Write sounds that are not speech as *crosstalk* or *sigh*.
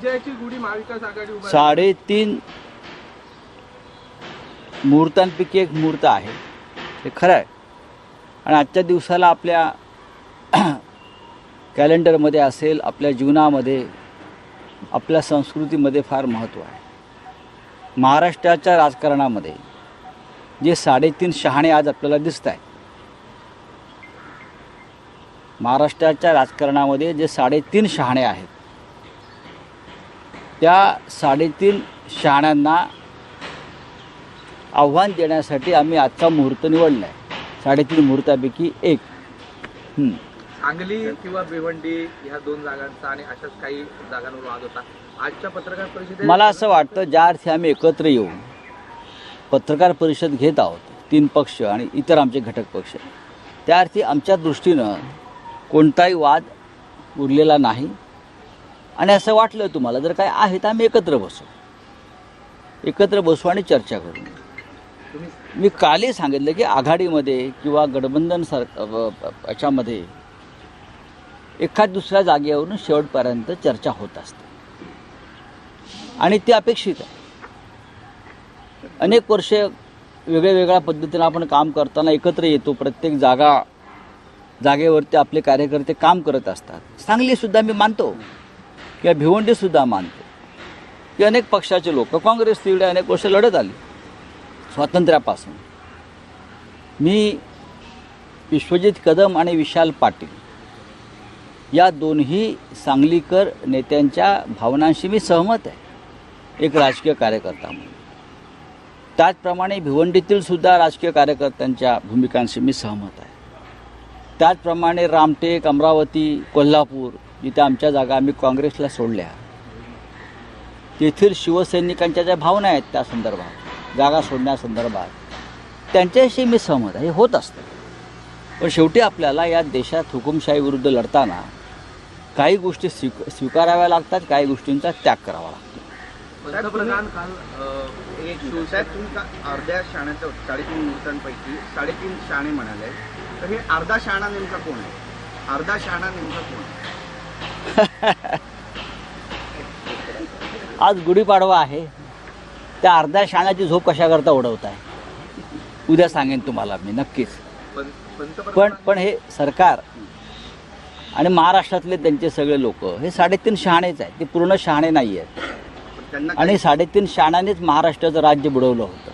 विजयाची गुढी महाविकास आघाडी उभा साडेतीन मुहूर्तांपैकी एक मुहूर्त आहे. हे खरं आहे. आणि आजच्या दिवसाला आपल्या *clears throat* कॅलेंडरमध्ये असेल आपल्या जीवनामध्ये आपल्या संस्कृतीमध्ये फार महत्त्व आहे. महाराष्ट्राच्या राजकारणामध्ये जे साडेतीन शहाणे आज आपल्याला दिसत आहेत महाराष्ट्राच्या राजकारणामध्ये जे साडेतीन शहाणे आहेत त्या साडेतीन शहाण्यांना आव्हान देण्यासाठी आम्ही आजचा मुहूर्त निवडला आहे साडेतीन मुहूर्तापैकी एक. सांगली किंवा भिवंडी ह्या दोन जागांचा आणि अशाच काही जागांवर वाद होता. आजच्या पत्रकार परिषदेत मला असं वाटतं ज्या अर्थी आम्ही एकत्र येऊन पत्रकार परिषद घेत आहोत तीन पक्ष आणि इतर आमचे घटक पक्ष त्या अर्थी आमच्या दृष्टीनं कोणताही वाद उरलेला नाही. आणि असं वाटलं तुम्हाला जर काय आहे तर आम्ही एकत्र बसू. एकत्र बसू आणि चर्चा करू. मी कालही सांगितलं की आघाडीमध्ये किंवा गठबंधन सर याच्यामध्ये एखाद दुसऱ्या जागेवरून शेवटपर्यंत चर्चा होत असते. आणि ते अपेक्षित आहे. अनेक वर्षे वेगळ्या वेगळ्या पद्धतीनं आपण काम करताना एकत्र येतो प्रत्येक जागा जागेवरती आपले कार्यकर्ते काम करत असतात. सांगलीसुद्धा मी मानतो. किंवा भिवंडीसुद्धा मानतो. की अनेक पक्षाचे लोक काँग्रेस तिकडे अनेक वर्ष लढत आली स्वातंत्र्यापासून. मी विश्वजित कदम आणि विशाल पाटील या दोन्ही सांगलीकर नेत्यांच्या भावनांशी मी सहमत आहे. एक राजकीय कार्यकर्ता म्हणून. त्याचप्रमाणे भिवंडीतील सुद्धा राजकीय कार्यकर्त्यांच्या भूमिकांशी मी सहमत आहे. त्याचप्रमाणे रामटेक अमरावती कोल्हापूर जिथे आमच्या जागा आम्ही काँग्रेसला सोडल्या. तेथील शिवसैनिकांच्या ज्या भावना आहेत त्या संदर्भात जागा सोडण्यासंदर्भात त्यांच्याशी मी सहमत आहे. हे होत असतं. पण शेवटी आपल्याला या देशात हुकुमशाही विरुद्ध लढताना काही गोष्टी स्वीक स्वीकाराव्या लागतात काही गोष्टींचा त्याग करावा लागतो. पंतप्रधान काल एक साहेब अर्ध्या शाण्याचं साडेतीन मुहूर्तांपैकी साडेतीन शाणे म्हणाले. तर हे अर्धा शाणा नेमका कोण आहे? अर्धा शाणा नेमका कोण आहे? *laughs* आज गुढीपाडवा आहे. त्या अर्ध्या शाण्याची झोप कशा करता उडवताय? उद्या सांगेन तुम्हाला मी नक्कीच. पण पण हे सरकार आणि महाराष्ट्रातले त्यांचे सगळे लोक हे साडेतीन शहाणेच आहेत. ते पूर्ण शहाणे नाही आहेत आणि साडेतीन शहाण्यानेच महाराष्ट्राचं राज्य बुडवलं होतं.